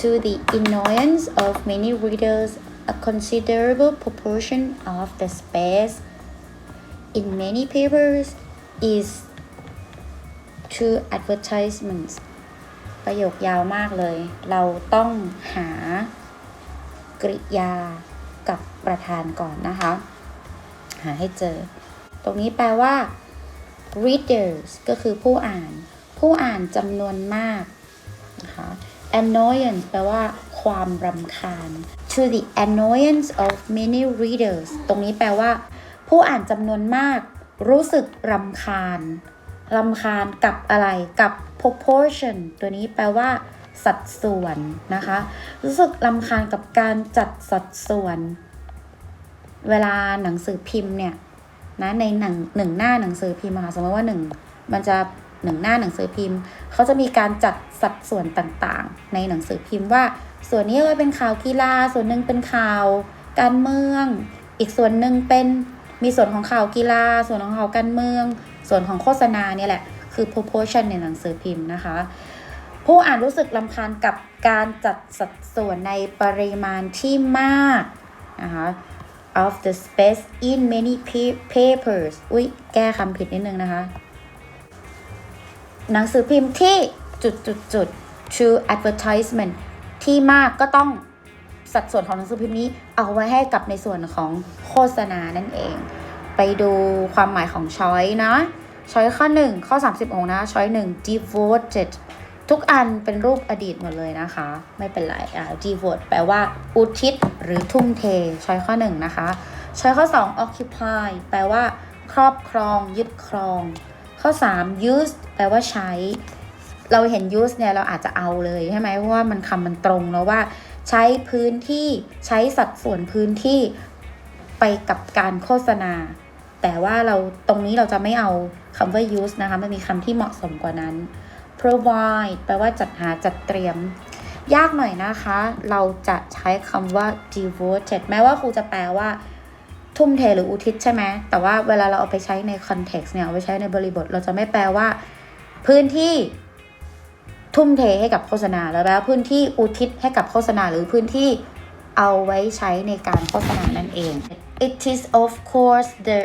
to the annoyance of many readers a considerable proportion of the space in many papers is to advertisements ประโยคยาวมากเลย เราต้องหากริยากับประธานก่อนนะคะ หาให้เจอ ตรงนี้แปลว่า readers ก็คือผู้อ่าน ผู้อ่านจำนวนมากนะคะ annoyance แปลว่าความรำคาญ to the annoyance of many readers ตรงนี้แปลว่า ผู้อ่านจำนวนมาก รู้สึกรำคาญรำคาญกับอะไรกับ proportion ตัวนี้แปลว่า สัดส่วนนะคะ รู้สึกรำคาญกับการจัดสัดส่วน เวลาหนังสือพิมพ์เนี่ยนะในหนังหนึ่งหน้าหนังสือพิมพ์ค่ะสมมติว่าหนึ่งมันจะ หนึ่งหน้าหนังสือพิมพ์ เขาจะมีการจัดสัดส่วนต่างๆ ในหนังสือพิมพ์ว่า ส่วนนี้เอาเป็นข่าวกีฬา ส่วนหนึ่งเป็นข่าวการเมือง อีกส่วนหนึ่งเป็นมีส่วนของข่าวกีฬา ส่วนของข่าวการเมือง ส่วนของโฆษณาเนี่ยแหละ คือ proportion ในหนังสือพิมพ์นะคะ ผู้อ่านรู้สึกลำคาญกับการจัดสัดส่วนในปริมาณที่มากนะคะ of the space in many papers อุ้ยแก้คำผิดนิดนึงนะคะ หนังสือพิมพ์ที่จุดจุดจุด to advertisement ที่มากก็ต้องสัดส่วนของหนังสือพิมพ์นี้เอาไว้ให้กับในส่วนของโฆษณานั่นเอง ไปดูความหมายของช้อยนะช้อยข้อ 1 ข้อ 36 นะช้อย 1 devoted ทุกอันเป็นรูปอดีตหมดเลยนะคะ ไม่เป็นไรอ่า devote แปลว่า อุทิศหรือทุ่มเทช้อยข้อ 1 นะคะช้อยข้อ 2 occupy แปลว่า ครอบครอง ยึดครอง ข้อ 3 use แปลว่าใช้ เราเห็น use เนี่ยเราอาจจะเอาเลยใช่ไหมเพราะว่ามันคำมันตรงแล้วว่า ใช้พื้นที่ใช้สัดส่วนพื้นที่ไปกับการโฆษณา แต่ว่าเราตรงนี้เราจะไม่เอาคำว่า use นะคะมันมีคำที่เหมาะสมกว่านั้น provide แปลว่าจัดหาจัดเตรียม ยากหน่อยนะคะ เราจะใช้คำว่า devoted แม้ว่าครูจะแปลว่า ทุ่มเทหรืออุทิศใช่ไหมแต่ว่าเวลาเราเอาไปใช้ใน context เนี่ยเอาไปใช้ในบริบท เราจะไม่แปลว่า พื้นที่ทุ่มเทให้กับโฆษณาแล้วแปลว่าพื้นที่อุทิศให้กับโฆษณาหรือพื้นที่เอาไว้ใช้ในการโฆษณานั่นเอง it is of course the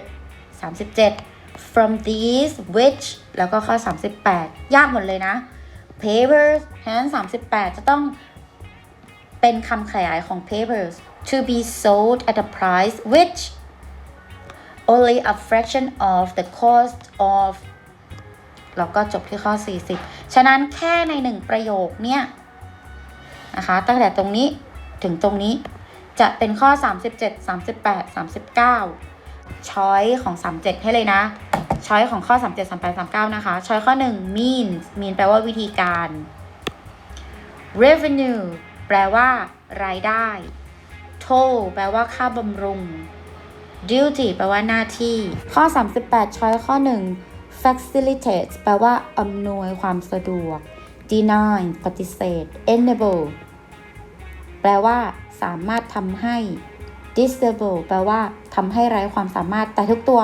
37 from these which แล้วก็ข้อ 38 ยากหมดเลยนะ papers ฉะนั้น 38 จะต้องเป็นคำขยายของ papers to be sold at a price which only a fraction of the cost of แล้วก็จบที่ข้อ 40 ฉะนั้นแค่ในหนึ่งประโยคเนี่ยนะคะ ตั้งแต่ตรงนี้ถึงตรงนี้จะเป็นข้อ 37 38 39 ช้อยของ 37 ให้เลยนะ ช้อยของข้อ 37 38 39 นะคะ ช้อยข้อ 1 means mean แปลว่าวิธีการ revenue แปลว่ารายได้ toll แปลว่าค่าบำรุง duty แปลว่าหน้าที่ ข้อ 38 ช้อยข้อ 1 facilitate แปลว่าอำนวยความสะดวก deny ปฏิเสธ enable แปลว่า สามารถทำให้ disable แปลว่าทำให้ไร้ความสามารถ แต่ทุกตัว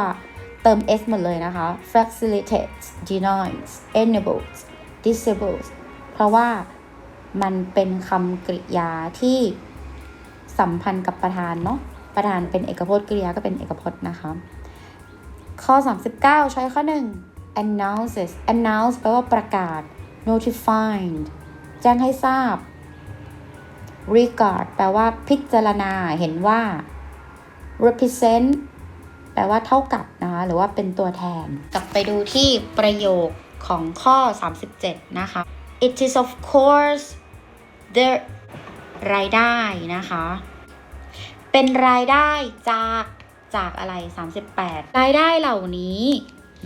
เติม s หมดเลยนะคะ facilitates denies enables disables เพราะว่ามันเป็นคำกริยาที่สัมพันธ์กับประธานเนาะ ประธานเป็นเอกพจน์กริยาก็เป็นเอกพจน์นะคะ ข้อ 39 ใช้ข้อ 1 announces announce แปลว่าประกาศ notified แจ้งให้ทราบ regard แปลว่าพิจารณาเห็นว่า represent แปลว่าเท่ากับนะคะ หรือว่าเป็นตัวแทน กลับไปดูที่ประโยคของข้อ 37 นะคะ it is of course the รายได้นะคะ เป็นรายได้จากจากอะไร 38 รายได้เหล่านี้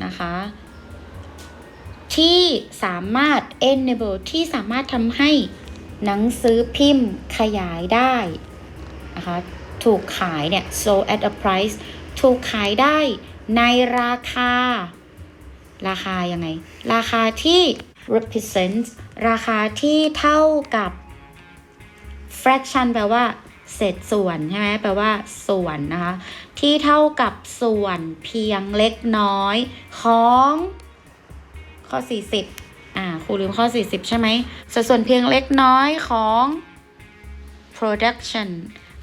นะคะ ที่สามารถ enable ที่สามารถทำให้หนังสือพิมพ์ขยายได้นะคะถูกขายเนี่ย sold at a price ถูกขายได้ในราคา ราคายังไง ราคาที่ represents ราคาที่เท่ากับ fraction แปลว่า เศษส่วนใช่ไหมแปลว่าส่วนนะคะ ที่เท่ากับส่วนเพียงเล็กน้อยของข้อ 40 อ่าครูลืมข้อ 40 ใช่ไหมสัดส่วนเพียงเล็กน้อยของ production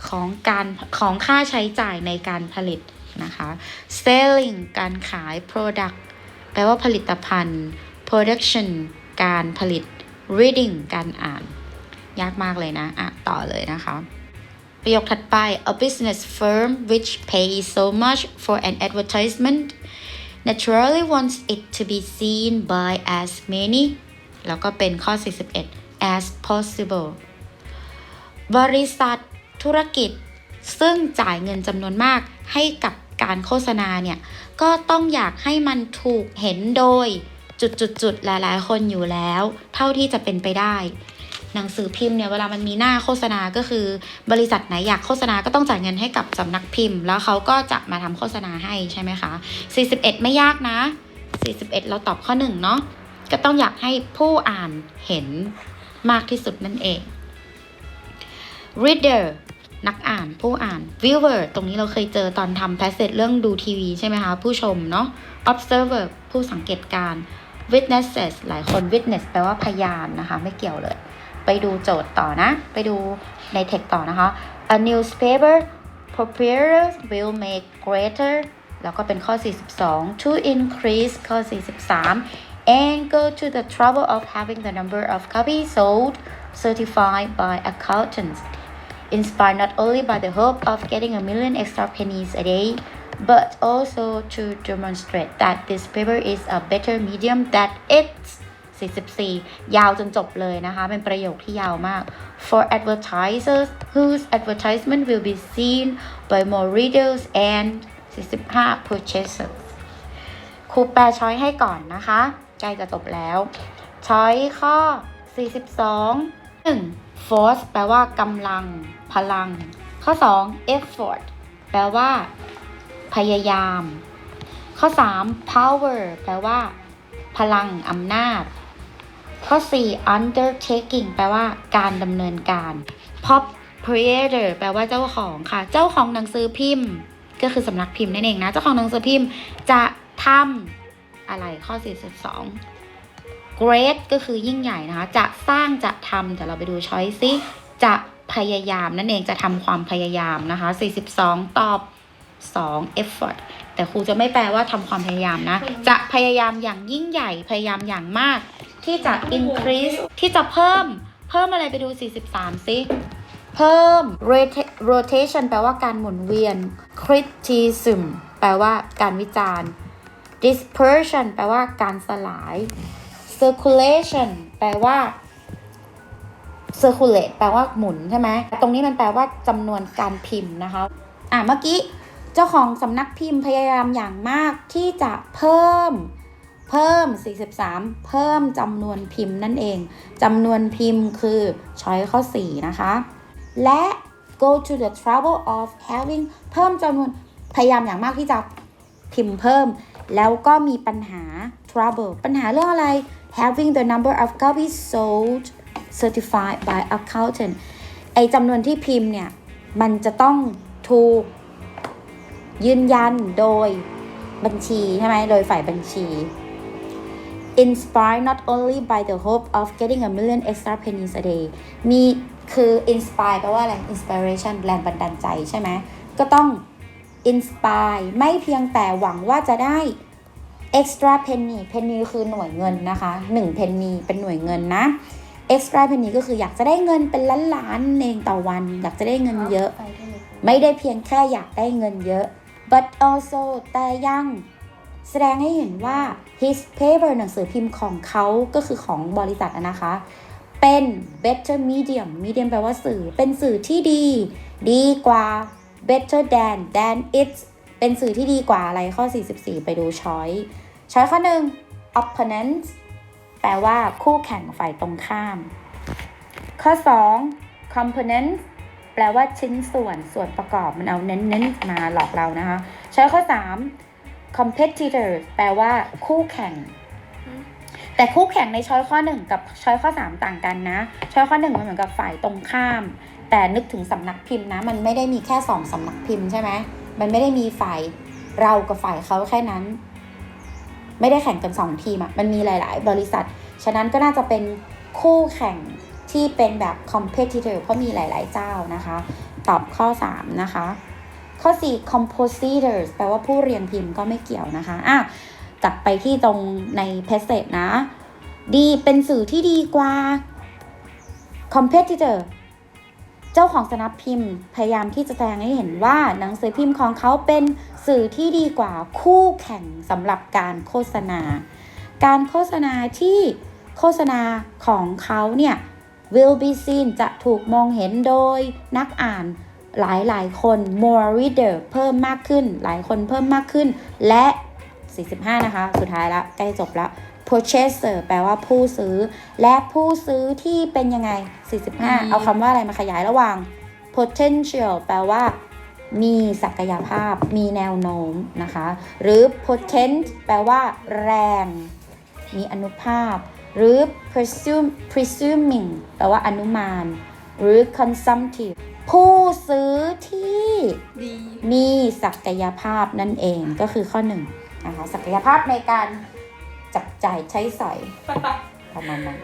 ของการของค่าใช้จ่ายในการผลิตนะคะ selling การขาย product แปลว่าผลิตภัณฑ์ production การผลิต reading การอ่าน ยากมากเลยนะ อะ ต่อเลยนะคะ ประโยคถัดไป a business firm which pays so much for an advertisement naturally wants it to be seen by as many แล้วก็เป็นข้อ 41 as possible บริษัทธุรกิจ ซึ่งจ่ายเงินจำนวนมากให้กับการโฆษณาเนี่ย ก็ต้องอยากให้มันถูกเห็นโดยจุดๆๆหลายๆ คนอยู่แล้ว เท่าที่จะเป็นไปได้ หนังสือพิมพ์เนี่ยเวลามันมีหน้าโฆษณาก็คือบริษัทไหนอยากโฆษณาก็ต้องจ่ายเงินให้กับสำนักพิมพ์ แล้วเขาก็จะมาทำโฆษณาให้ใช่ไหมคะ 41 ไม่ยากนะ 41 เราตอบข้อ1เนาะก็ต้องอยากให้ผู้อ่านเห็นมากที่สุดนั่นเอง reader นักอ่านผู้อ่าน viewer ตรงนี้เราเคยเจอตอนทำ passage เรื่องดูทีวีใช่ไหมคะ ผู้ชมเนาะ observer ผู้สังเกตการ witnesses หลายคน witness แปลว่าพยานนะคะ ไม่เกี่ยวเลย ไปดูโจทย์ต่อนะ ไปดูในเทคต่อนะคะ a newspaper proprietors will make greater แล้วก็เป็นข้อ 42 to increase ข้อ 43 and go to the trouble of having the number of copies sold certified by accountants inspired not only by the hope of getting a million extra pennies a day, but also to demonstrate that this paper is a better medium that it's 44 ยาวจนจบเลยนะคะ เป็นประโยคที่ยาวมาก for advertisers whose advertisement will be seen by more readers and 45 purchasers ครูแปลช้อยให้ก่อนนะคะ ใกล้จะจบแล้ว ช้อยข้อ 42 1. force แปลว่ากำลัง พลัง ข้อ 2. effort แปลว่า พยายาม ข้อ 3. power แปลว่า พลังอำนาจ ข้อ 4. undertaking แปลว่าการดำเนินการ proprietor แปลว่าเจ้าของค่ะ เจ้าของหนังสือพิมพ์ ก็คือสำนักพิมพ์นั่นเองนะ เจ้าของหนังสือพิมพ์จะทำอะไรข้อ 42 great ก็คือยิ่งใหญ่นะคะ จะสร้างจะทำเดี๋ยวเราไปดูช้อยซิจะพยายามนั่นเองจะทำความพยายามนะคะ 42 ตอบ 2 effort แต่ครูจะไม่แปลว่าทำความพยายามนะ จะพยายามอย่างยิ่งใหญ่พยายามอย่างมาก ที่จะ increase ที่จะเพิ่ม เพิ่มอะไรไปดู 43ซิเพิ่ม rota- rotation แปลว่าการหมุนเวียน criticism แปลว่าการวิจารณ์ dispersion แปลว่าการสลาย circulation แปลว่า circulate แปลว่าหมุนใช่ไหม ตรงนี้มันแปลว่าจำนวนการพิมพ์นะคะ อะเมื่อกี้ เจ้าของสำนักพิมพ์พยายามอย่างมากที่จะเพิ่ม เพิ่ม 43 เพิ่มจำนวนพิมพ์นั่นเองจำนวนพิมพ์คือช้อยข้อ 4 นะคะ และ go to the trouble of having เพิ่มจำนวนพยายามอย่างมากที่จะพิมพ์เพิ่ม แล้วก็มีปัญหา trouble ปัญหาเรื่องอะไร having the number of copies sold certified by accountant ไอจำนวนที่พิมพ์เนี่ย มันจะต้องถูกยืนยันโดยบัญชีใช่ไหม โดยฝ่ายบัญชี inspired not only by the hope of getting a million extra pennies a day มีคือ inspire แปลว่าอะไร inspiration แรงบันดาลใจใช่ไหม ก็ต้อง inspire ไม่เพียงแต่หวังว่าจะได้ extra penny penny คือหน่วยเงินนะคะ1 penny เป็นหน่วยเงินนะ extra penny ก็คืออยากจะได้เงินเป็นล้านล้านๆเองต่อวัน อยากจะได้เงินเยอะ ไม่ได้เพียงแค่อยากได้เงินเยอะ but also แต่ยัง แสดงให้เห็นว่า his paper หนังสือพิมพ์ของเขาก็คือของบริษัทนะคะ เป็น better medium medium แปลว่าสื่อ เป็นสื่อที่ดี ดีกว่า better than than it's เป็นสื่อที่ดีกว่าอะไรข้อ 44 ไปดูช้อยช้อยข้อหนึ่ง opponent แปลว่าคู่แข่งฝ่ายตรงข้าม ข้อ 2 component แปลว่าชิ้นส่วนส่วนประกอบมันเอาเน้นๆมาหลอกเรานะคะ ใช้ข้อ 3 competitor แปลว่าคู่แข่ง แต่คู่แข่งในช้อยข้อ1กับช้อยข้อ3ต่างกันนะ ช้อยข้อ1มันเหมือนกับฝ่ายตรงข้าม แต่นึกถึงสำนักพิมพ์นะ มันไม่ได้มีแค่2สำนักพิมพ์ใช่ไหมมันไม่ได้มีฝ่ายเรากับฝ่ายเขาแค่นั้น ไม่ได้แข่งกัน2ทีมอะมันมีหลาย ๆ บริษัท ฉะนั้นก็น่าจะเป็นคู่แข่งที่เป็นแบบ competitor เพราะมีหลาย ๆ เจ้านะคะ ตอบข้อ 3 นะคะ ข้อ 4 compositors แปลว่าผู้เรียงพิมพ์ก็ไม่เกี่ยวนะคะอะกลับไปที่ตรงใน passage นะ ดี เป็นสื่อที่ดีกว่า competitor เจ้าของสำนักพิมพ์ พยายามที่จะแสดงให้เห็นว่าหนังสือพิมพ์ของเขาเป็นสื่อที่ดีกว่าคู่แข่งสำหรับการโฆษณา การโฆษณาที่โฆษณาของเขาเนี่ย will be seen จะถูกมองเห็นโดยนักอ่าน หลายหลายๆคน more reader เพิ่มมากขึ้น หลายคนเพิ่มมากขึ้น และ 45 นะคะ สุดท้ายละ ใกล้จบละ purchaser แปลว่าผู้ซื้อ และผู้ซื้อที่เป็นยังไง 45 เอาคำว่าอะไรมาขยายระหว่าง potential แปลว่า มีศักยภาพ มีแนวโน้มนะคะ หรือ potent แปลว่า แรง มีอนุภาพ หรือ presume presuming แปลว่าอนุมาน หรือ consumptive ผู้ซื้อที่ดีมีศักยภาพนั่นเองก็คือข้อหนึ่งนะคะศักยภาพในการจับจ่ายใช้สอยประมาณนั้น